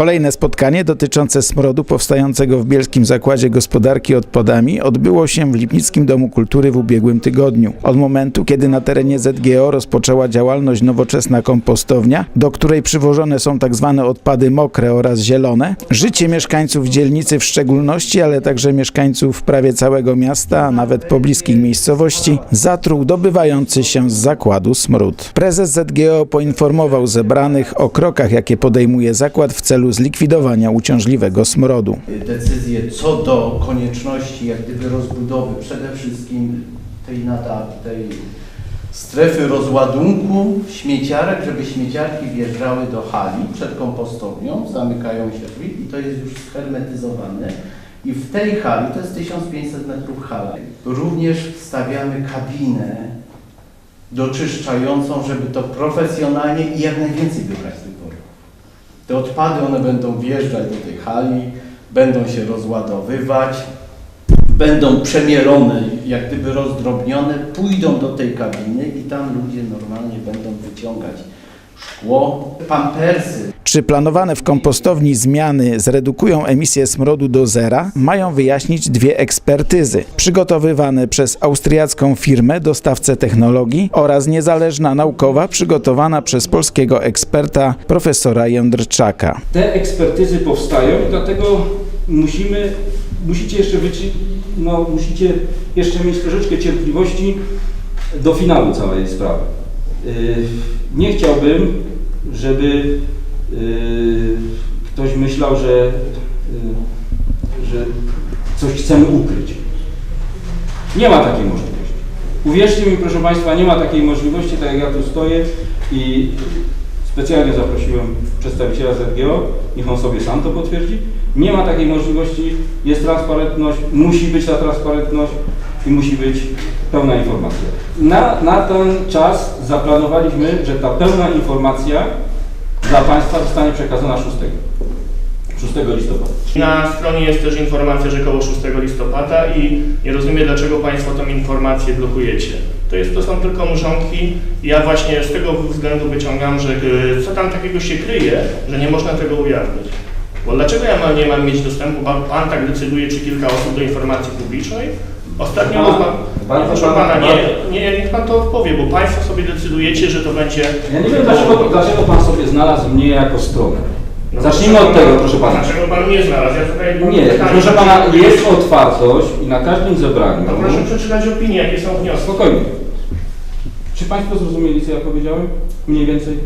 Kolejne spotkanie dotyczące smrodu powstającego w Bielskim Zakładzie Gospodarki Odpadami odbyło się w Lipnickim Domu Kultury w ubiegłym tygodniu. Od momentu, kiedy na terenie ZGO rozpoczęła działalność nowoczesna kompostownia, do której przywożone są tak zwane odpady mokre oraz zielone, życie mieszkańców dzielnicy w szczególności, ale także mieszkańców prawie całego miasta, a nawet pobliskich miejscowości, zatruł dobywający się z zakładu smród. Prezes ZGO poinformował zebranych o krokach, jakie podejmuje zakład w celu zlikwidowania uciążliwego smrodu. decyzje co do konieczności jak gdyby rozbudowy przede wszystkim tej, tej strefy rozładunku śmieciarek, żeby śmieciarki wjeżdżały do hali przed kompostownią, zamykają się drzwi i to jest już shermetyzowane. I w tej hali, to jest 1500 metrów hala, również wstawiamy kabinę doczyszczającą, żeby to profesjonalnie i jak najwięcej wybrać tych. Te odpady, one będą wjeżdżać do tej hali, będą się rozładowywać, będą przemielone, jak gdyby rozdrobnione, pójdą do tej kabiny i tam ludzie normalnie będą wyciągać szkło, pampersy, Czy planowane w kompostowni zmiany zredukują emisję smrodu do zera, mają wyjaśnić dwie ekspertyzy, przygotowywane przez austriacką firmę dostawcę technologii oraz niezależna naukowa przygotowana przez polskiego eksperta profesora Jędrczaka. Te ekspertyzy powstają i dlatego musimy, musicie jeszcze no, musicie jeszcze mieć troszeczkę cierpliwości do finału całej sprawy. Yy, Nie chciałbym, żeby yy, ktoś myślał, że, yy, że coś chcemy ukryć. Nie ma takiej możliwości. Uwierzcie mi, proszę Państwa, nie ma takiej możliwości, tak jak ja tu stoję i specjalnie zaprosiłem przedstawiciela ZGO, niech on sobie sam to potwierdzi. Nie ma takiej możliwości, jest transparentność, musi być ta transparentność i musi być pełna informacja. Na, na ten czas zaplanowaliśmy, że ta pełna informacja dla Państwa zostanie przekazana 6, 6 listopada. Na stronie jest też informacja, że koło 6 listopada i nie rozumiem, dlaczego Państwo tą informację blokujecie. To, jest, to są tylko muszonki. Ja właśnie z tego względu wyciągam, że y, co tam takiego się kryje, że nie można tego ujawnić. Bo dlaczego ja mam, nie mam mieć dostępu, pan tak decyduje, czy kilka osób do informacji publicznej? Ostatnio Pana- rozma... bardzo Proszę pana- Pana, nie, nie, niech Pan to odpowie, bo Państwo sobie decydujecie, że to będzie... Ja nie wiem, dlaczego, dlaczego Pan sobie znalazł mnie jako stronę. No, Zacznijmy od tego, pan- proszę Pana. Dlaczego Pan nie znalazł? Ja tutaj Nie, pytanie. proszę Pana, jest otwartość i na każdym zebraniu... No proszę przeczytać opinię, jakie są wnioski. Spokojnie. Czy Państwo zrozumieli, co ja powiedziałem? Mniej więcej?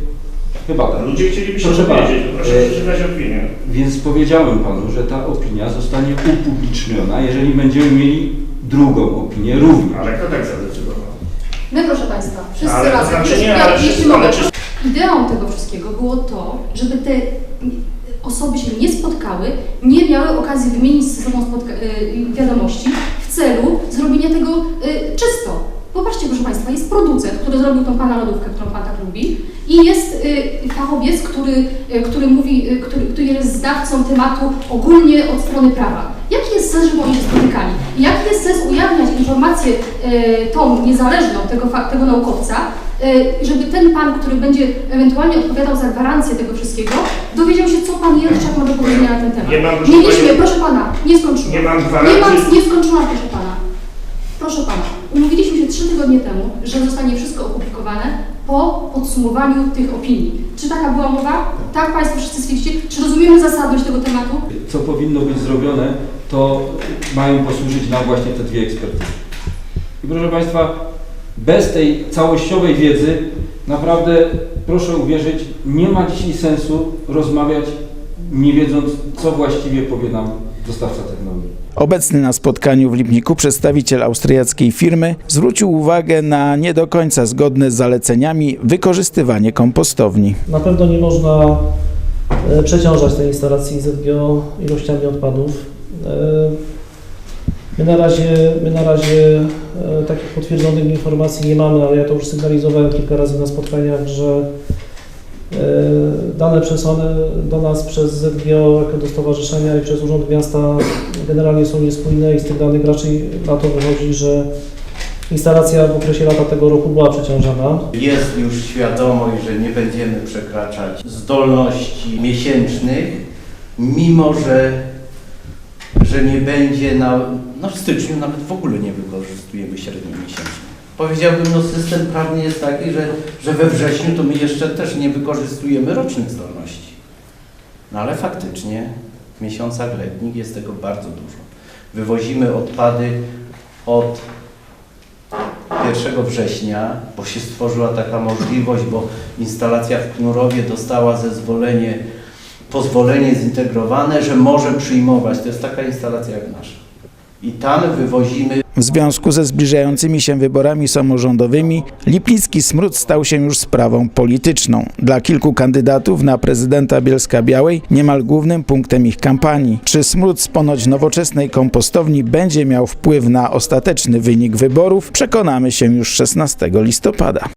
Chyba tak. Ludzie chcieliby się Proszę pana, dowiedzieć, to proszę e, przeczytać opinię. Więc powiedziałem Panu, że ta opinia zostanie upubliczniona, jeżeli będziemy mieli drugą opinię również. Ale kto tak zadecydował? My, proszę Państwa, wszyscy Ale razem, znaczy jeśli, nie, ale jeśli wszyscy- mogę, ale czy- ideą tego wszystkiego było to, żeby te osoby się nie spotkały, nie miały okazji wymienić ze sobą spotka- y, wiadomości w celu zrobienia tego y, czysto. Popatrzcie, proszę Państwa, jest producent, który zrobił tą Pana lodówkę, którą Pan tak lubi i jest y, fachowiec, który, y, który mówi, y, który, który jest znawcą tematu ogólnie od strony prawa. Jest sens, żeby oni się spotykali? I Jaki jest sens ujawniać informację y, tą niezależną tego, tego naukowca, y, żeby ten Pan, który będzie ewentualnie odpowiadał za gwarancję tego wszystkiego, dowiedział się, co Pan Jędrzak ma do powiedzenia na ten temat. Nie mam, proszę Mieliśmy, proszę Pana, nie skończyłam. Nie mam Nie, gwarancji. mam, nie skończyłam, proszę Pana. Proszę Pana, umówiliśmy się trzy tygodnie temu, że zostanie wszystko opublikowane po podsumowaniu tych opinii. Czy taka była mowa? Tak Państwo wszyscy stwierdzicie? Czy rozumiemy zasadność tego tematu? Co powinno być zrobione, to mają posłużyć nam właśnie te dwie ekspertyzy. I proszę Państwa, bez tej całościowej wiedzy, naprawdę proszę uwierzyć, nie ma dzisiaj sensu rozmawiać, nie wiedząc, co właściwie powie nam dostawca technologii. Obecny na spotkaniu w Lipniku przedstawiciel austriackiej firmy zwrócił uwagę na nie do końca zgodne z zaleceniami wykorzystywanie kompostowni. Na pewno nie można e, przeciążać tej instalacji ZGO ilościami odpadów. E, My na razie, my na razie e, takich potwierdzonych informacji nie mamy, ale ja to już sygnalizowałem kilka razy na spotkaniach, że e, dane przesłane do nas przez ZGO jako do stowarzyszenia i przez Urząd Miasta generalnie są niespójne i z tych danych raczej na to wychodzi, że instalacja w okresie lata tego roku była przeciążana. Jest już świadomość, że nie będziemy przekraczać zdolności miesięcznych, mimo że, że nie będzie na, no w styczniu nawet w ogóle nie wykorzystujemy średniej miesięcznej. Powiedziałbym, no system prawny jest taki, że, że we wrześniu to my jeszcze też nie wykorzystujemy rocznych zdolności. No ale faktycznie w miesiącach letnich jest tego bardzo dużo. Wywozimy odpady od 1 września, bo się stworzyła taka możliwość, bo instalacja w Knurowie dostała zezwolenie, pozwolenie zintegrowane, że może przyjmować. To jest taka instalacja jak nasza. I tam wywozimy W związku ze zbliżającymi się wyborami samorządowymi Lipnicki Smród stał się już sprawą polityczną. Dla kilku kandydatów na prezydenta Bielska Białej niemal głównym punktem ich kampanii. Czy smród z ponoć nowoczesnej kompostowni będzie miał wpływ na ostateczny wynik wyborów, przekonamy się już 16 listopada.